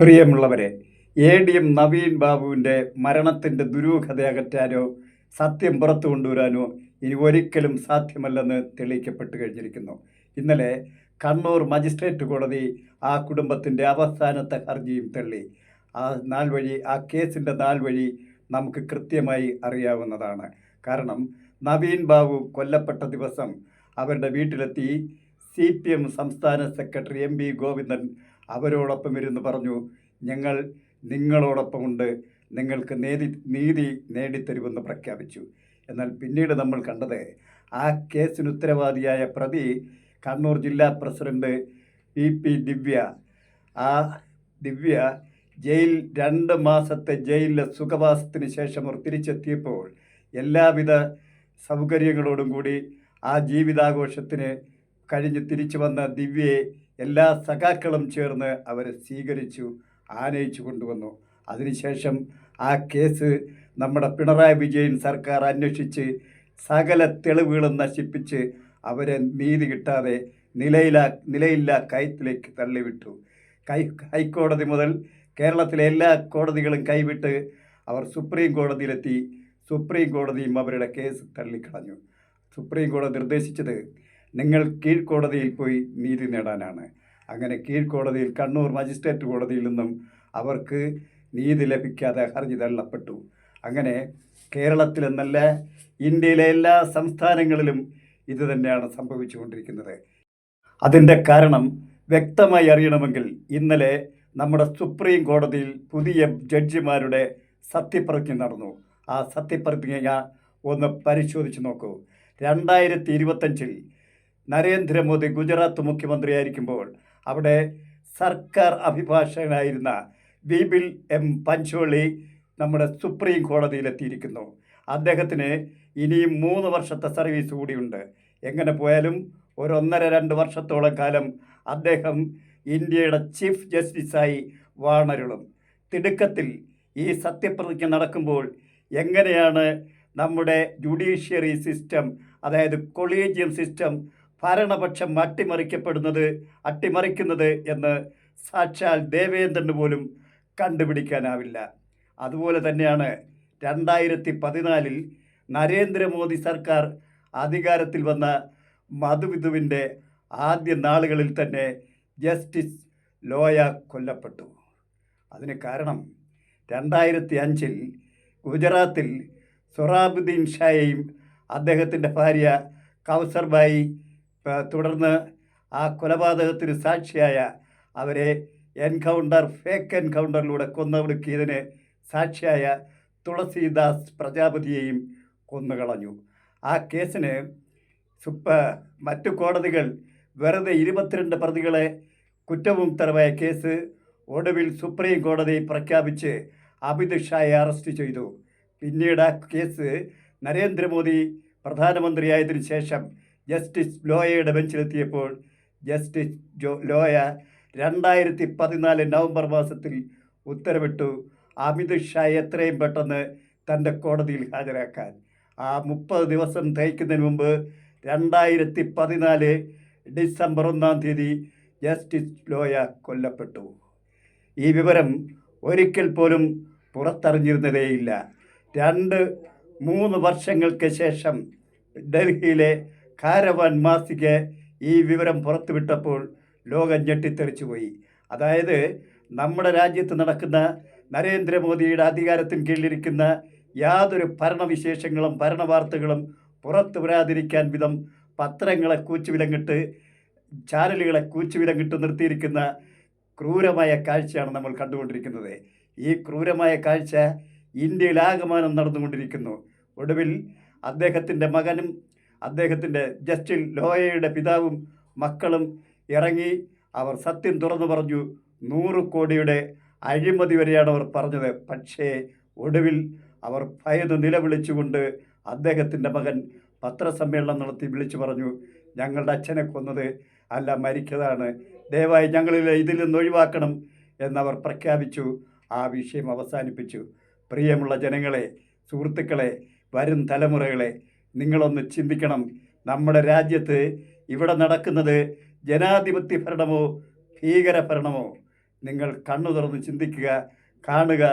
പ്രിയമുള്ളവരെ A D M Naveen ബാബുവിന്റെ മരണത്തിന്റെ ദുരൂഹത അകറ്റാനോ സത്യം പുറത്തു കൊണ്ടുവരാനോ ഇനി ഒരിക്കലും സാധ്യമല്ലെന്ന് തെളിയിക്കപ്പെട്ട് കഴിഞ്ഞിരിക്കുന്നു. ഇന്നലെ കണ്ണൂർ മജിസ്ട്രേറ്റ് കോടതി ആ കുടുംബത്തിന്റെ അവസാനത്തെ ഹർജിയും തള്ളി. ആ നാൾ വഴി ആ കേസിന്റെ നാൾ വഴി നമുക്ക് കൃത്യമായി അറിയാവുന്നതാണ്. കാരണം നവീൻ ബാബു കൊല്ലപ്പെട്ട ദിവസം അവരുടെ വീട്ടിലെത്തി സി പി എം സംസ്ഥാന സെക്രട്ടറി എം പി ഗോവിന്ദൻ അവരോടൊപ്പം ഇരുന്ന് പറഞ്ഞു ഞങ്ങൾ നിങ്ങളോടൊപ്പമുണ്ട്. നിങ്ങൾക്ക് നേടി നീതി നേടിത്തരുമെന്ന് പ്രഖ്യാപിച്ചു. എന്നാൽ പിന്നീട് നമ്മൾ കണ്ടത് ആ കേസിന് ഉത്തരവാദിയായ പ്രതി കണ്ണൂർ ജില്ലാ പ്രസിഡന്റ് പി പി ദിവ്യ. ആ ദിവ്യ ജയിൽ രണ്ട് മാസത്തെ ജയിലിലെ സുഖവാസത്തിന് ശേഷം അവർ തിരിച്ചെത്തിയപ്പോൾ എല്ലാവിധ സൗകര്യങ്ങളോടും കൂടി ആ ജീവിതാഘോഷത്തിന് കഴിഞ്ഞ് തിരിച്ചു വന്ന ദിവ്യയെ എല്ലാ സഖാക്കളും ചേർന്ന് അവരെ സ്വീകരിച്ചു ആനയിച്ചു കൊണ്ടുവന്നു. അതിനുശേഷം ആ കേസ് നമ്മുടെ പിണറായി വിജയൻ സർക്കാർ അന്വേഷിച്ച് സകല തെളിവുകളും നശിപ്പിച്ച് അവരെ നീതി കിട്ടാതെ നിലയിലാ നിലയില്ലാ കയത്തിലേക്ക് തള്ളിവിട്ടു. കൈ ഹൈക്കോടതി മുതൽ കേരളത്തിലെ എല്ലാ കോടതികളും കൈവിട്ട് അവർ സുപ്രീം കോടതിയിലെത്തി. സുപ്രീം കോടതിയും അവരുടെ കേസ് തള്ളിക്കളഞ്ഞു. സുപ്രീം കോടതി നിർദ്ദേശിച്ചത് നിങ്ങൾ കീഴ്ക്കോടതിയിൽ പോയി നീതി നേടാനാണ്. അങ്ങനെ കീഴ്ക്കോടതിയിൽ കണ്ണൂർ മജിസ്ട്രേറ്റ് കോടതിയിൽ നിന്നും അവർക്ക് നീതി ലഭിക്കാതെ ഹർജി തള്ളപ്പെട്ടു. അങ്ങനെ കേരളത്തിലെന്നല്ല ഇന്ത്യയിലെ എല്ലാ സംസ്ഥാനങ്ങളിലും ഇത് തന്നെയാണ് സംഭവിച്ചുകൊണ്ടിരിക്കുന്നത്. അതിന്റെ കാരണം വ്യക്തമായി അറിയണമെങ്കിൽ ഇന്നലെ നമ്മുടെ സുപ്രീം കോടതിയിൽ പുതിയ ജഡ്ജിമാരുടെ സത്യപ്രതിജ്ഞ നടന്നു. ആ സത്യപ്രതിജ്ഞ ഒന്ന് പരിശോധിച്ച് നോക്കൂ. രണ്ടായിരത്തി ഇരുപത്തഞ്ചിൽ നരേന്ദ്രമോദി ഗുജറാത്ത് മുഖ്യമന്ത്രിയായിരിക്കുമ്പോൾ അവിടെ സർക്കാർ അഭിഭാഷകനായിരുന്ന ബിബിൽ എം പഞ്ചോളി നമ്മുടെ സുപ്രീം കോടതിയിലെത്തിയിരിക്കുന്നു. അദ്ദേഹത്തിന് ഇനിയും മൂന്ന് വർഷത്തെ സർവീസ് കൂടിയുണ്ട്. എങ്ങനെ പോയാലും ഒരു ഒന്നര രണ്ട് വർഷത്തോളം കാലം അദ്ദേഹം ഇന്ത്യയുടെ ചീഫ് ജസ്റ്റിസായി വാണരുളും. തിടുക്കത്തിൽ ഈ സത്യപ്രതിജ്ഞ നടക്കുമ്പോൾ എങ്ങനെയാണ് നമ്മുടെ ജുഡീഷ്യറി സിസ്റ്റം അതായത് കൊളീജിയം സിസ്റ്റം ഭരണപക്ഷം അട്ടിമറിക്കപ്പെടുന്നത് അട്ടിമറിക്കുന്നത് എന്ന് സാക്ഷാൽ ദേവേന്ദ്രന് പോലും കണ്ടുപിടിക്കാനാവില്ല. അതുപോലെ തന്നെയാണ് രണ്ടായിരത്തി പതിനാലിൽ നരേന്ദ്രമോദി സർക്കാർ അധികാരത്തിൽ വന്ന മധുവിധുവിന്റെ ആദ്യ നാളുകളിൽ തന്നെ ജസ്റ്റിസ് ലോയ കൊല്ലപ്പെട്ടു. അതിന് കാരണം രണ്ടായിരത്തി അഞ്ചിൽ ഗുജറാത്തിൽ സൊറാബുദ്ദീൻ ഷായെയും അദ്ദേഹത്തിന്റെ ഭാര്യ കൗസർബായി തുടർന്ന് ആ കൊലപാതകത്തിന് സാക്ഷിയായ അവരെ എൻകൗണ്ടർ ഫേക്ക് എൻകൗണ്ടറിലൂടെ കൊന്നൊടുക്കിയതിന് സാക്ഷിയായ തുളസീദാസ് പ്രജാപതിയെയും കൊന്നുകളഞ്ഞു. ആ കേസിന് സുപ്പ മറ്റു കോടതികൾ വെറുതെ ഇരുപത്തിരണ്ട് പ്രതികളെ കുറ്റമുക്തരമായ കേസ് ഒടുവിൽ സുപ്രീം കോടതി പ്രഖ്യാപിച്ച് അമിത് ഷായെ അറസ്റ്റ് ചെയ്തു. പിന്നീട് ആ കേസ് നരേന്ദ്രമോദി പ്രധാനമന്ത്രിയായതിനു ശേഷം ജസ്റ്റിസ് ലോയയുടെ ബെഞ്ചിലെത്തിയപ്പോൾ ജസ്റ്റിസ് ജോ ലോയ രണ്ടായിരത്തി പതിനാല് നവംബർ മാസത്തിൽ ഉത്തരവിട്ടു അമിത് ഷായെ എത്രയും പെട്ടെന്ന് തന്റെ കോടതിയിൽ ഹാജരാക്കാൻ. ആ മുപ്പത് ദിവസം തയ്ക്കുന്നതിന് മുമ്പ് രണ്ടായിരത്തി പതിനാല് ഡിസംബർ ഒന്നാം തീയതി ജസ്റ്റിസ് ലോയ കൊല്ലപ്പെട്ടു. ഈ വിവരം ഒരിക്കൽ പോലും പുറത്തറിഞ്ഞിരുന്നതേയില്ല. രണ്ട് മൂന്ന് വർഷങ്ങൾക്ക് ശേഷം ഡൽഹിയിലെ കാരവാൻ മാസിക ഈ വിവരം പുറത്തുവിട്ടപ്പോൾ ലോകം ഞെട്ടിത്തെറിച്ചു പോയി. അതായത് നമ്മുടെ രാജ്യത്ത് നടക്കുന്ന നരേന്ദ്രമോദിയുടെ അധികാരത്തിന് കീഴിലിരിക്കുന്ന യാതൊരു ഭരണവിശേഷങ്ങളും ഭരണവാർത്തകളും പുറത്തു വരാതിരിക്കാൻ വിധം പത്രങ്ങളെ കൂച്ചുവിലങ്ങിട്ട് ചാനലുകളെ കൂച്ചുവിലങ്ങിട്ട് നിർത്തിയിരിക്കുന്ന ക്രൂരമായ കാഴ്ചയാണ് നമ്മൾ കണ്ടുകൊണ്ടിരിക്കുന്നത്. ഈ ക്രൂരമായ കാഴ്ച ഇന്ത്യയിലാകമാനം നടന്നുകൊണ്ടിരിക്കുന്നു. ഒടുവിൽ അദ്ദേഹത്തിന്റെ മകനും അദ്ദേഹത്തിന്റെ ജസ്റ്റിൻ ലോയയുടെ പിതാവും മക്കളും ഇറങ്ങി അവർ സത്യം തുറന്നു പറഞ്ഞു നൂറ് കോടിയുടെ അഴിമതി വരെയാണ് അവർ പറഞ്ഞത്. പക്ഷേ ഒടുവിൽ അവർ ഭയന്ന് നിലവിളിച്ചുകൊണ്ട് അദ്ദേഹത്തിന്റെ മകൻ പത്രസമ്മേളനം നടത്തി വിളിച്ചു പറഞ്ഞു ഞങ്ങളുടെ അച്ഛനെ കൊന്നത് അല്ല മരിക്കതാണ് ദയവായി ഞങ്ങളിൽ ഇതിൽ നിന്ന് ഒഴിവാക്കണം എന്നവർ പ്രഖ്യാപിച്ചു. ആ വിഷയം അവസാനിപ്പിച്ചു. പ്രിയമുള്ള ജനങ്ങളെ സുഹൃത്തുക്കളെ വരും തലമുറകളെ നിങ്ങളൊന്ന് ചിന്തിക്കണം. നമ്മുടെ രാജ്യത്ത് ഇവിടെ നടക്കുന്നത് ജനാധിപത്യ ഭരണമോ ഭീകര ഭരണമോ? നിങ്ങൾ കണ്ണു തുറന്ന് ചിന്തിക്കുക കാണുക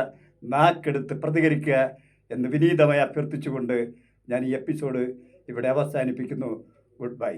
നാക്കെടുത്ത് പ്രതികരിക്കുക എന്ന് വിനീതമായി അഭ്യർത്ഥിച്ചുകൊണ്ട് ഞാൻ ഈ എപ്പിസോഡ് ഇവിടെ അവസാനിപ്പിക്കുന്നു. Good bye.